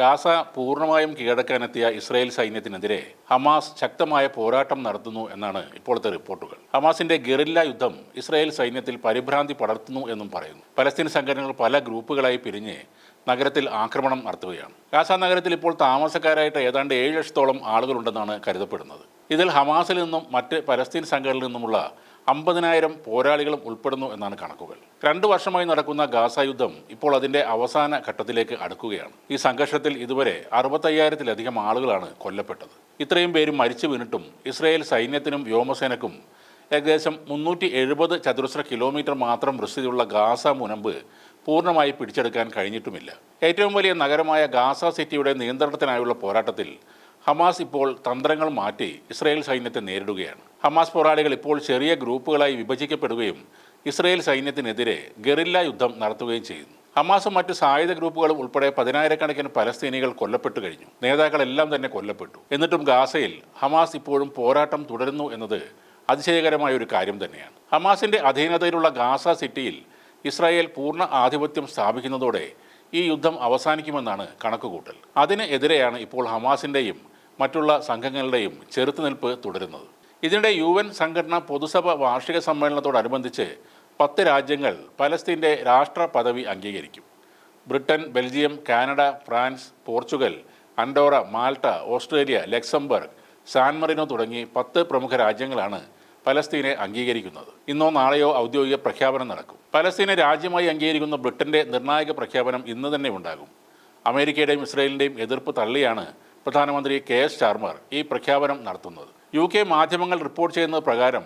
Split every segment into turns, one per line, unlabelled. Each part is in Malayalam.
ഗാസ പൂർണമായും കീഴടക്കാനെത്തിയ ഇസ്രായേൽ സൈന്യത്തിനെതിരെ ഹമാസ് ശക്തമായ പോരാട്ടം നടത്തുന്നു എന്നാണ് ഇപ്പോഴത്തെ റിപ്പോർട്ടുകൾ. ഹമാസിന്റെ ഗറില്ല യുദ്ധം ഇസ്രായേൽ സൈന്യത്തിൽ പരിഭ്രാന്തി പടർത്തുന്നു എന്നും പറയുന്നു. പലസ്തീൻ സംഘടനകൾ പല ഗ്രൂപ്പുകളായി പിരിഞ്ഞ് നഗരത്തിൽ ആക്രമണം നടത്തുകയാണ്. ഗാസ നഗരത്തിൽ ഇപ്പോൾ താമസക്കാരായിട്ട് ഏതാണ്ട് ഏഴ് ലക്ഷത്തോളം ആളുകളുണ്ടെന്നാണ് കരുതപ്പെടുന്നത്. ഇതിൽ ഹമാസിൽ നിന്നും മറ്റ് പലസ്തീൻ സംഘടനയിൽ നിന്നുമുള്ള അമ്പതിനായിരം പോരാളികളും ഉൾപ്പെടുന്നു എന്നാണ് കണക്കുകൾ. രണ്ട് വർഷമായി നടക്കുന്ന ഗാസ യുദ്ധം ഇപ്പോൾ അതിന്റെ അവസാന ഘട്ടത്തിലേക്ക് അടുക്കുകയാണ്. ഈ സംഘർഷത്തിൽ ഇതുവരെ അറുപത്തയ്യായിരത്തിലധികം ആളുകളാണ് കൊല്ലപ്പെട്ടത്. ഇത്രയും പേരും മരിച്ചു വീണിട്ടും ഇസ്രായേൽ സൈന്യത്തിനും വ്യോമസേനക്കും ഏകദേശം മുന്നൂറ്റി എഴുപത് ചതുരശ്ര കിലോമീറ്റർ മാത്രം വിസ്തൃതിയുള്ള ഗാസ മുനമ്പ് പൂർണമായി പിടിച്ചെടുക്കാൻ കഴിഞ്ഞിട്ടുമില്ല. ഏറ്റവും വലിയ നഗരമായ ഗാസ സിറ്റിയുടെ നിയന്ത്രണത്തിനായുള്ള പോരാട്ടത്തിൽ ഹമാസ് ഇപ്പോൾ തന്ത്രങ്ങൾ മാറ്റി ഇസ്രായേൽ സൈന്യത്തെ നേരിടുകയാണ്. ഹമാസ് പോരാളികൾ ഇപ്പോൾ ചെറിയ ഗ്രൂപ്പുകളായി വിഭജിക്കപ്പെടുകയും ഇസ്രായേൽ സൈന്യത്തിനെതിരെ ഗറില്ല യുദ്ധം നടത്തുകയും ചെയ്യുന്നു. ഹമാസും മറ്റ് സായുധ ഗ്രൂപ്പുകളും ഉൾപ്പെടെ പതിനായിരക്കണക്കിന് പലസ്തീനികൾ കൊല്ലപ്പെട്ടു കഴിഞ്ഞു. നേതാക്കളെല്ലാം തന്നെ കൊല്ലപ്പെട്ടു. എന്നിട്ടും ഗാസയിൽ ഹമാസ് ഇപ്പോഴും പോരാട്ടം തുടരുന്നു എന്നത് അതിശയകരമായ ഒരു കാര്യം തന്നെയാണ്. ഹമാസിന്റെ അധീനതയിലുള്ള ഗാസ സിറ്റിയിൽ ഇസ്രായേൽ പൂർണ ആധിപത്യം സ്ഥാപിക്കുന്നതോടെ ഈ യുദ്ധം അവസാനിക്കുമെന്നാണ് കണക്കുകൂട്ടൽ. അതിനെതിരെയാണ് ഇപ്പോൾ ഹമാസിന്റെയും മറ്റുള്ള സംഘങ്ങളുടെയും ചെറുത്തുനിൽപ്പ് തുടരുന്നത്. ഇതിനിടെ യു എൻ സംഘടന പൊതുസഭ വാർഷിക സമ്മേളനത്തോടനുബന്ധിച്ച് പത്ത് രാജ്യങ്ങൾ പലസ്തീന്റെ രാഷ്ട്ര പദവി അംഗീകരിക്കും. Britain Belgium Canada France Portugal Andorra Malta Australia Luxembourg San Marino തുടങ്ങി പത്ത് പ്രമുഖ രാജ്യങ്ങളാണ് പലസ്തീനെ അംഗീകരിക്കുന്നത്. ഇന്നോ നാളെയോ ഔദ്യോഗിക പ്രഖ്യാപനം നടക്കും. പലസ്തീനെ രാജ്യമായി അംഗീകരിക്കുന്ന ബ്രിട്ടന്റെ നിർണായക പ്രഖ്യാപനം ഇന്ന് തന്നെ ഉണ്ടാകും. അമേരിക്കയുടെയും ഇസ്രയേലിന്റെയും എതിർപ്പ് തള്ളിയാണ് പ്രധാനമന്ത്രി കെ എസ് ചാർമർ ഈ പ്രഖ്യാപനം നടത്തുന്നത്. യു കെ മാധ്യമങ്ങൾ റിപ്പോർട്ട് ചെയ്യുന്നത് പ്രകാരം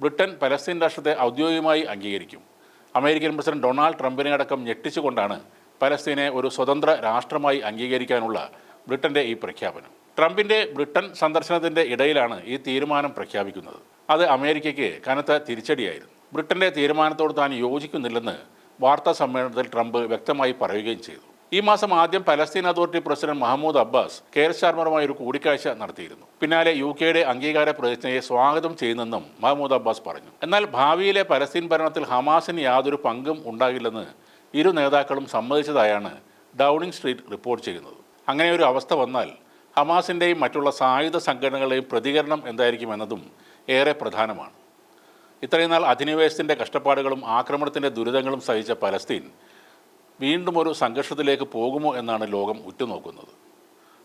ബ്രിട്ടൻ പലസ്തീൻ രാഷ്ട്രത്തെ ഔദ്യോഗികമായി അംഗീകരിക്കും. അമേരിക്കൻ പ്രസിഡന്റ് ഡൊണാൾഡ് ട്രംപിനെ അടക്കം ഞെട്ടിച്ചുകൊണ്ടാണ് പലസ്തീനെ ഒരു സ്വതന്ത്ര രാഷ്ട്രമായി അംഗീകരിക്കാനുള്ള ബ്രിട്ടന്റെ ഈ പ്രഖ്യാപനം. ട്രംപിന്റെ ബ്രിട്ടൻ സന്ദർശനത്തിന്റെ ഇടയിലാണ് ഈ തീരുമാനം പ്രഖ്യാപിക്കുന്നത്. അത് അമേരിക്കയ്ക്ക് കനത്ത തിരിച്ചടിയായിരുന്നു. ബ്രിട്ടന്റെ തീരുമാനത്തോട് താൻ യോജിക്കുന്നില്ലെന്ന് വാർത്താ സമ്മേളനത്തിൽ ട്രംപ് വ്യക്തമായി പറയുകയും ചെയ്തു. ഈ മാസം ആദ്യം Palestine authority president Mahmoud Abbas Keir ശർമ്മറുമായി ഒരു കൂടിക്കാഴ്ച നടത്തിയിരുന്നു. പിന്നാലെ യു കെയുടെ അംഗീകാര പ്രതിജ്ഞയെ സ്വാഗതം ചെയ്യുന്നെന്നും മഹമ്മൂദ് അബ്ബാസ് പറഞ്ഞു. എന്നാൽ ഭാവിയിലെ പലസ്തീൻ ഭരണത്തിൽ ഹമാസിന് യാതൊരു പങ്കും ഉണ്ടാകില്ലെന്ന് ഇരു നേതാക്കളും സമ്മതിച്ചതായാണ് ഡൗണിംഗ് സ്ട്രീറ്റ് റിപ്പോർട്ട് ചെയ്യുന്നത്. അങ്ങനെ ഒരു അവസ്ഥ വന്നാൽ ഹമാസിന്റെയും മറ്റുള്ള സായുധ സംഘടനകളുടെയും പ്രതികരണം എന്തായിരിക്കും എന്നതും ഏറെ പ്രധാനമാണ്. ഇത്രയും നാൾ അധിനിവേശത്തിന്റെ കഷ്ടപ്പാടുകളും ആക്രമണത്തിന്റെ ദുരിതങ്ങളും സഹിച്ച പലസ്തീൻ വീണ്ടും ഒരു സംഘർഷത്തിലേക്ക് പോകുമോ എന്നാണ് ലോകം ഉറ്റുനോക്കുന്നത്.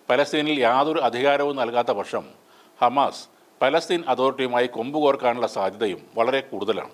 പലസ്തീനിൽ യാതൊരു അധികാരവും നൽകാത്ത പക്ഷം ഹമാസ് പലസ്തീൻ അതോറിറ്റിയുമായി കൊമ്പുകോർക്കാനുള്ള സാധ്യതയും വളരെ കൂടുതലാണ്.